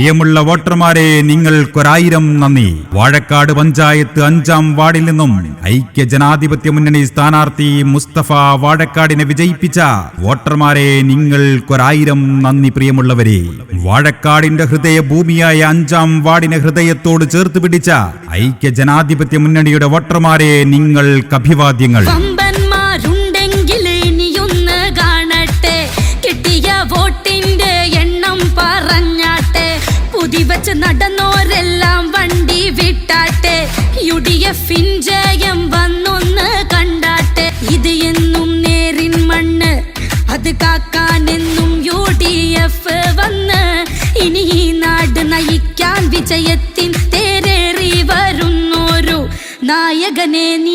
പ്രിയമുള്ള വോട്ടർമാരെ നിങ്ങൾക്കൊരായിരം നന്ദി. വാഴക്കാട് പഞ്ചായത്ത് അഞ്ചാം വാർഡിൽ നിന്നും ഐക്യ ജനാധിപത്യ മുന്നണി സ്ഥാനാർത്ഥി മുസ്തഫ വാഴക്കാടിനെ വിജയിപ്പിച്ച വോട്ടർമാരെ നിങ്ങൾക്കൊരായിരം നന്ദി പ്രിയമുള്ളവരെ. വാഴക്കാടിന്റെ ഹൃദയ ഭൂമിയായ അഞ്ചാം വാർഡിനെ ഹൃദയത്തോട് ചേർത്ത് പിടിച്ച ഐക്യ ജനാധിപത്യ മുന്നണിയുടെ വോട്ടർമാരെ നിങ്ങൾക്ക് പുതിവച്ച് നടന്നോരെല്ലാം വണ്ടി വിട്ടാട്ടെ. യു ഡി എഫിൻ ജയം വന്നൊന്ന് കണ്ടാട്ടെ. ഇത് എന്നും നേരിൻ മണ്ണ് അത് കാക്കാനെന്നും യു ഡി എഫ് വന്ന്. ഇനി ഈ നാട് നയിക്കാൻ വിജയത്തിൻ തേരേറി വരുന്നോരു നായകനെ നീ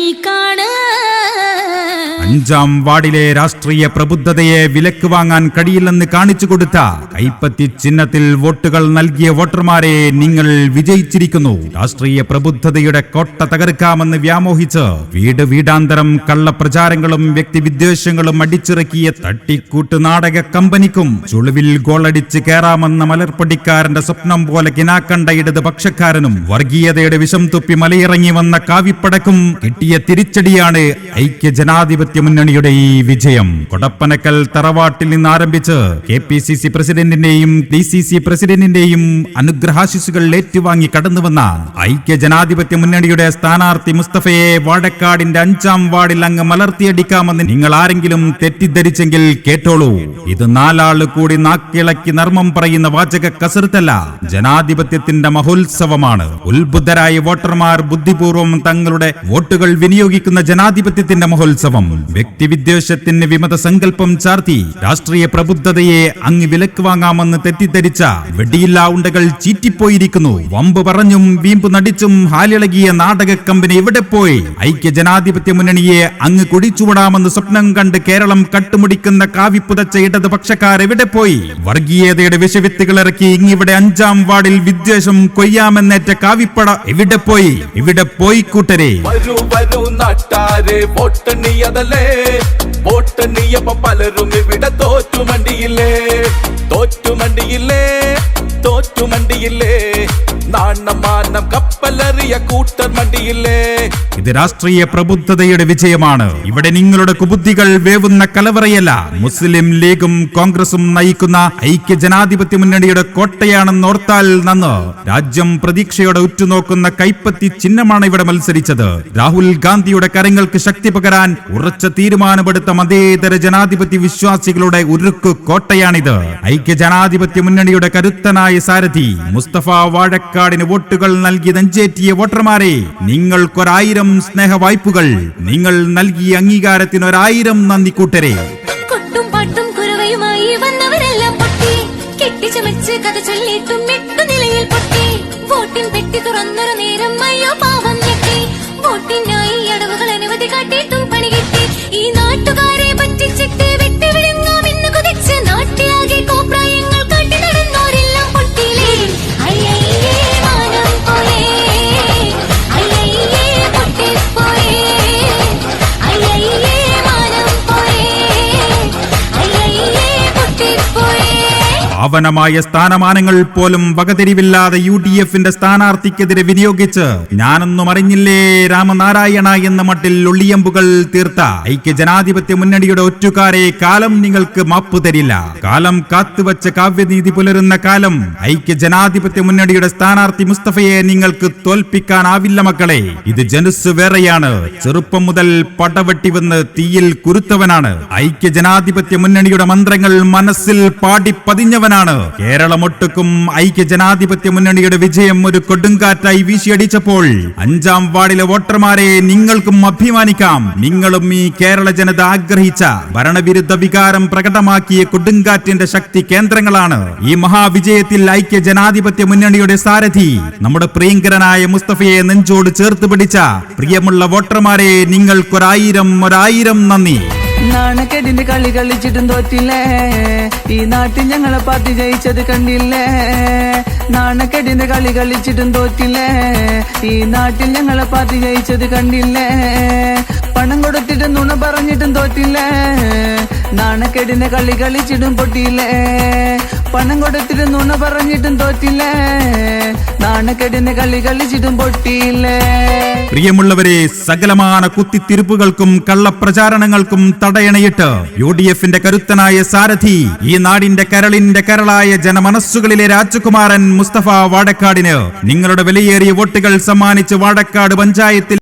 അഞ്ചാം വാർഡിലെ രാഷ്ട്രീയ പ്രബുദ്ധതയെ വിലക്ക് വാങ്ങാൻ കഴിയില്ലെന്ന് കാണിച്ചു കൊടുത്ത കൈപ്പത്തി ചിഹ്നത്തിൽ വോട്ടുകൾ നൽകിയ വോട്ടർമാരെ നിങ്ങൾ വിജയിച്ചിരിക്കുന്നു. രാഷ്ട്രീയ പ്രബുദ്ധതയുടെ കോട്ട തകർക്കാമെന്ന് വ്യാമോഹിച്ച് വീട് വീടാന്തരം കള്ളപ്രചാരങ്ങളും വ്യക്തിവിദ്വേഷങ്ങളും അടിച്ചിറക്കിയ തട്ടിക്കൂട്ട് നാടക കമ്പനിക്കും ചുളിവിൽ ഗോളടിച്ച് കയറാമെന്ന മലർപ്പടിക്കാരന്റെ സ്വപ്നം പോലെ കിനാക്കണ്ട ഇടത് പക്ഷക്കാരനും വർഗീയതയുടെ വിഷം തുപ്പി മലയിറങ്ങി വന്ന കാവിപ്പടക്കും കിട്ടിയ തിരിച്ചടിയാണ് ഐക്യ ജനാധിപത്യ മുന്നണിയുടെ ഈ വിജയം കൊടപ്പനക്കൽ തറവാട്ടിൽ നിന്ന് ആരംഭിച്ച് കെ പി സി സി പ്രസിഡന്റിന്റെയും ഡി സി സി പ്രസിഡന്റിന്റെയും അനുഗ്രഹാശിസുകൾ ഏറ്റുവാങ്ങി കടന്നുവന്ന ഐക്യ ജനാധിപത്യ മുന്നണിയുടെ സ്ഥാനാർത്ഥി മുസ്തഫയെ വാടക്കാടിന്റെ അഞ്ചാം വാർഡിൽ അങ്ങ് മലർത്തിയടിക്കാമെന്ന് നിങ്ങൾ ആരെങ്കിലും തെറ്റിദ്ധരിച്ചെങ്കിൽ കേട്ടോളൂ. ഇത് നാലാൾ കൂടി നാക്കിളക്കി നർമ്മം പറയുന്ന വാചക കസർത്തല്ല ജനാധിപത്യത്തിന്റെ മഹോത്സവമാണ്. ഉത്ബുദ്ധരായ വോട്ടർമാർ ബുദ്ധിപൂർവം തങ്ങളുടെ വോട്ടുകൾ വിനിയോഗിക്കുന്ന ജനാധിപത്യത്തിന്റെ മഹോത്സവം. വ്യക്തിവിദ്വേഷത്തിന് വിമത സങ്കല്പം ചാർത്തി രാഷ്ട്രീയ പ്രബുദ്ധതയെ അങ്ങ് വിലക്ക് വാങ്ങാമെന്ന് തെറ്റിദ്ധരിച്ച വെടിയില്ലാ ഉണ്ടകൾ ചീറ്റിപ്പോയിരിക്കുന്നു. വമ്പ് പറഞ്ഞും വീമ്പ് നടിച്ചും ഹാലിളകിയ നാടക കമ്പനി ഇവിടെ പോയി? ഐക്യ ജനാധിപത്യ മുന്നണിയെ അങ്ങ് കുടിച്ചുവിടാമെന്ന് സ്വപ്നം കണ്ട് കേരളം കട്ടുമുടിക്കുന്ന കാവിപ്പുതച്ച ഇടതുപക്ഷക്കാർ എവിടെ പോയി? വർഗീയതയുടെ വിഷവിത്തുകൾ ഇറക്കി ഇങ്ങിവിടെ അഞ്ചാം വാർഡിൽ വിദ്വേഷം കൊയ്യാമെന്നേറ്റ കാവിപ്പട എവിടെ പോയി? ഇവിടെ പോയി കൂട്ടരെ. വരൂ വരൂ നാട്ടാരെ போட்ட நீயப்பம் பலரும் விட தோற்று மண்டியில்லே தோற்று மண்டியில்லே தோற்று மண்டியில்லே ഇത് രാഷ്ട്രീയ പ്രബുദ്ധതയുടെ വിജയമാണ്. ഇവിടെ നിങ്ങളുടെ കുബുദ്ധികൾ വേവുന്ന കലവറയല്ല. മുസ്ലിം ലീഗും കോൺഗ്രസും നയിക്കുന്ന ഐക്യ ജനാധിപത്യ മുന്നണിയുടെ കോട്ടയാണെന്ന് ഓർത്താൽ നന്ന് രാജ്യം പ്രതീക്ഷയോടെ ഉറ്റുനോക്കുന്ന കൈപ്പത്തി ചിഹ്നമാണ് ഇവിടെ മത്സരിച്ചത്. രാഹുൽ ഗാന്ധിയുടെ കരങ്ങൾക്ക് ശക്തി പകരാൻ ഉറച്ച തീരുമാനമെടുത്ത മതേതര ജനാധിപത്യ വിശ്വാസികളുടെ ഉരുക്ക് കോട്ടയാണിത്. ഐക്യ ജനാധിപത്യ മുന്നണിയുടെ കരുത്തനായ സാരഥി മുസ്തഫ വാഴക്കാടിന് വോട്ടുകൾ നൽകി നെഞ്ചേറ്റിയ വോട്ടർമാരെ നിങ്ങൾക്കൊരായിരം സ്നേഹ വായ്പകൾ നിങ്ങൾ നൽകിയ അംഗീകാരത്തിന് ഒരായിരം നന്ദി കൂട്ടരെ കൊട്ടും കഥ നിലയിൽ പൊട്ടി. വോട്ടിൻ പെട്ടി തുറന്നൊരു നേരം അയ്യോ പാവം ഞെട്ടി. വോട്ടിനായി പാവനമായ സ്ഥാനമാനങ്ങൾ പോലും വകതിരിവില്ലാതെ യു ഡി എഫിന്റെ സ്ഥാനാർത്ഥിക്കെതിരെ വിനിയോഗിച്ച് ഞാനൊന്നും അറിഞ്ഞില്ലേ രാമനാരായണ എന്ന മട്ടിൽ ഒള്ളിയമ്പുകൾ തീർത്ത ഐക്യ ജനാധിപത്യ മുന്നണിയുടെ ഒറ്റുകാരെ കാലം നിങ്ങൾക്ക് മാപ്പ് തരില്ല. കാലം കാത്തുവച്ച കാവ്യനീതി പുലരുന്ന കാലം ഐക്യ ജനാധിപത്യ മുന്നണിയുടെ സ്ഥാനാർത്ഥി മുസ്തഫയെ നിങ്ങൾക്ക് തോൽപ്പിക്കാനാവില്ല മക്കളെ. ഇത് ജനുസ് വേറെയാണ്. ചെറുപ്പം മുതൽ പടവെട്ടി വന്ന് തീയിൽ കുരുത്തവനാണ്. ഐക്യ ജനാധിപത്യ മുന്നണിയുടെ മന്ത്രങ്ങൾ മനസ്സിൽ പാടി പതിഞ്ഞവനാണ് കേരളമൊട്ടുക്കും ഐക്യ ജനാധിപത്യ മുന്നണിയുടെ വിജയം ഒരു കൊടുങ്കാറ്റായി വീശിയടിച്ചപ്പോൾ അഞ്ചാം വാർഡിലെ വോട്ടർമാരെ നിങ്ങൾക്കും അഭിമാനിക്കാം. നിങ്ങളും ഈ കേരള ജനത ആഗ്രഹിച്ച ഭരണവിരുദ്ധ വികാരം പ്രകടമാക്കിയ കൊടുങ്കാറ്റിന്റെ ശക്തി കേന്ദ്രങ്ങളാണ്. ഈ മഹാവിജയത്തിൽ ഐക്യ ജനാധിപത്യ മുന്നണിയുടെ സാരഥി നമ്മുടെ പ്രിയങ്കരനായ മുസ്തഫയെ നെഞ്ചോട് ചേർത്ത് പിടിച്ച പ്രിയമുള്ള വോട്ടർമാരെ നിങ്ങൾക്കൊരായിരം ഒരായിരം നന്ദി. നാണക്കെടിന്റെ കളി കളിച്ചിട്ടും തോറ്റില്ലേ? ഈ നാട്ടിൽ ഞങ്ങളെ പാർട്ടി ജയിച്ചത് കണ്ടില്ലേ? നാണക്കെട്ടിന്റെ കളി കളിച്ചിട്ടും തോറ്റില്ലേ? ഈ നാട്ടിൽ ഞങ്ങളെ പാർട്ടി ജയിച്ചത് കണ്ടില്ലേ? പണം കൊടുത്തിട്ട് നുണ പറഞ്ഞിട്ടും തോറ്റില്ലേ? നാണക്കേടിനെ കളി കളിച്ചിട്ടും പൊട്ടിയില്ലേ? പണം കൊടുത്തിട്ട് നുണ പറഞ്ഞിട്ടും തോറ്റില്ലേ? നാണക്കേടിനെ കളി കളിച്ചിട്ടും പൊട്ടിയില്ലേ? പ്രിയമുള്ളവരെ സകലമാന കുത്തിത്തിരിപ്പുകൾക്കും കള്ളപ്രചാരണങ്ങൾക്കും തടയണയിട്ട് യു ഡി എഫിന്റെ കരുത്തനായ സാരഥി ഈ നാടിന്റെ കരളിന്റെ കരളായ ജനമനസ്സുകളിലെ രാജകുമാരൻ മുസ്തഫ വാടക്കാടിന് നിങ്ങളുടെ വിലയേറിയ വോട്ടുകൾ സമ്മാനിച്ച് വാടക്കാട് പഞ്ചായത്തിൽ